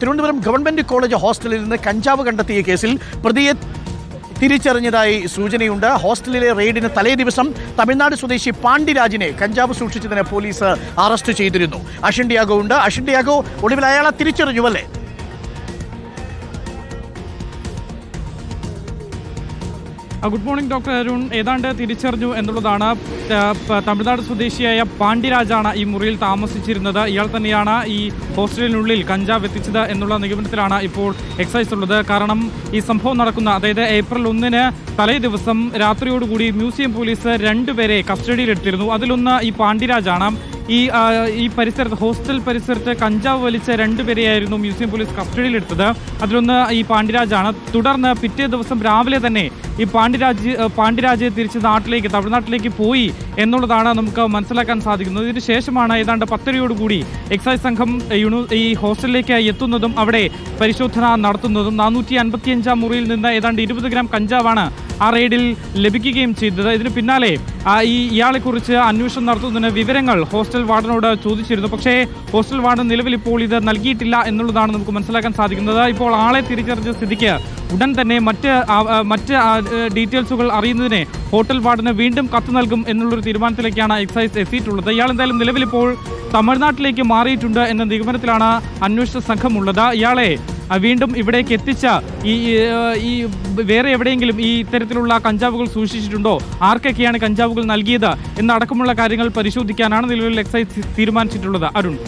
Thiruvananthapuram government college ഹോസ്റ്റലിൽ നിന്ന് കഞ്ചാവ് കണ്ടെത്തിയ കേസിൽ പ്രതിയെ തിരിച്ചറിഞ്ഞതായി സൂചനയുണ്ട്. ഹോസ്റ്റലിലെ റെയ്ഡിന് തലേ ദിവസം തമിഴ്നാട് സ്വദേശി പാണ്ഡിരാജിനെ കഞ്ചാവ് സൂക്ഷിച്ചതിന് പോലീസ് അറസ്റ്റ് ചെയ്തിരുന്നു. അഷിൻഡിയാഗോ ഉണ്ട്. അഷിൻഡിയാഗോ ഒടുവിൽ അയാളെ തിരിച്ചറിഞ്ഞുവല്ലേ ആ, ഗുഡ് മോർണിംഗ് ഡോക്ടർ അരുൺ. ഏതാണ്ട് തിരിച്ചറിഞ്ഞു എന്നുള്ളതാണ് തമിഴ്നാട് സ്വദേശിയായ പാണ്ഡ്യരാജാണ് ഈ മുറിയിൽ താമസിച്ചിരുന്നത്. ഇയാൾ തന്നെയാണ് ഈ ഹോസ്റ്റലിനുള്ളിൽ കഞ്ചാവ് എത്തിച്ചത് എന്നുള്ള നിഗമനത്തിലാണ് ഇപ്പോൾ എക്സൈസ് ഉള്ളത്. കാരണം ഈ സംഭവം നടക്കുന്ന അതായത് ഏപ്രിൽ ഒന്നിന് തലേ ദിവസം രാത്രിയോടുകൂടി മ്യൂസിയം പോലീസ് രണ്ടുപേരെ കസ്റ്റഡിയിലെടുത്തിരുന്നു. അതിലൊന്ന് ഈ പാണ്ഡ്യരാജാണ്. ഈ ഈ പരിസരത്ത് ഹോസ്റ്റൽ പരിസരത്ത് കഞ്ചാവ് വലിച്ച രണ്ടുപേരെയായിരുന്നു മ്യൂസിയം പോലീസ് കസ്റ്റഡിയിലെടുത്തത്. അതിലൊന്ന് ഈ പാണ്ഡ്യരാജാണ്. തുടർന്ന് പിറ്റേ ദിവസം രാവിലെ തന്നെ ഈ പാണ്ഡ്യരാജ് ആ, പാണ്ഡ്യരാജ് തിരിച്ച് നാട്ടിലേക്ക് തമിഴ്നാട്ടിലേക്ക് പോയി എന്നുള്ളതാണ് നമുക്ക് മനസ്സിലാക്കാൻ സാധിക്കുന്നത്. ഇതിന് ശേഷമാണ് ഏതാണ്ട് പത്തരയോടുകൂടി എക്സൈസ് സംഘം ഈ ഹോസ്റ്റലിലേക്ക് എത്തുന്നതും അവിടെ പരിശോധന നടത്തുന്നതും. നാനൂറ്റി അൻപത്തിയഞ്ചാം മുറിയിൽ നിന്ന് ഏതാണ്ട് ഇരുപത് ഗ്രാം കഞ്ചാവാണ് ആ റെയ്ഡിൽ ലഭിക്കുകയും ചെയ്തത്. ഇതിന് പിന്നാലെ ഈ ഇയാളെക്കുറിച്ച് അന്വേഷണം നടത്തുന്നതിന് വിവരങ്ങൾ ഹോസ്റ്റൽ വാർഡനോട് ചോദിച്ചിരുന്നു. പക്ഷേ ഹോസ്റ്റൽ വാർഡൻ നിലവിൽ ഇപ്പോൾ ഇത് നൽകിയിട്ടില്ല എന്നുള്ളതാണ് നമുക്ക് മനസ്സിലാക്കാൻ സാധിക്കുന്നത്. ഇപ്പോൾ ആളെ തിരിച്ചറിഞ്ഞ സ്ഥിതിക്ക് ഉടൻ തന്നെ മറ്റ് മറ്റ് ഡീറ്റെയിൽസുകൾ അറിയുന്നതിന് ഹോട്ടൽ വാർഡന് വീണ്ടും കത്ത് നൽകും എന്നുള്ളൊരു തീരുമാനത്തിലേക്കാണ് എക്സൈസ് എത്തിയിട്ടുള്ളത്. ഇയാൾ എന്തായാലും നിലവിലിപ്പോൾ തമിഴ്നാട്ടിലേക്ക് മാറിയിട്ടുണ്ട് എന്ന നിഗമനത്തിലാണ് അന്വേഷണ സംഘമുള്ളത് ഇയാളെ വീണ്ടും ഇവിടേക്ക് എത്തിച്ച ഈ ഈ, വേറെ എവിടെയെങ്കിലും ഈ ഇത്തരത്തിലുള്ള കഞ്ചാവുകൾ സൂക്ഷിച്ചിട്ടുണ്ടോ? ആർക്കൊക്കെയാണ് കഞ്ചാവുകൾ നൽകിയത്? എന്നടക്കമുള്ള കാര്യങ്ങൾ പരിശോധിക്കാനാണ് നിലവിൽ എക്സൈസ് തീരുമാനിച്ചിട്ടുള്ളത്. അരുൺ.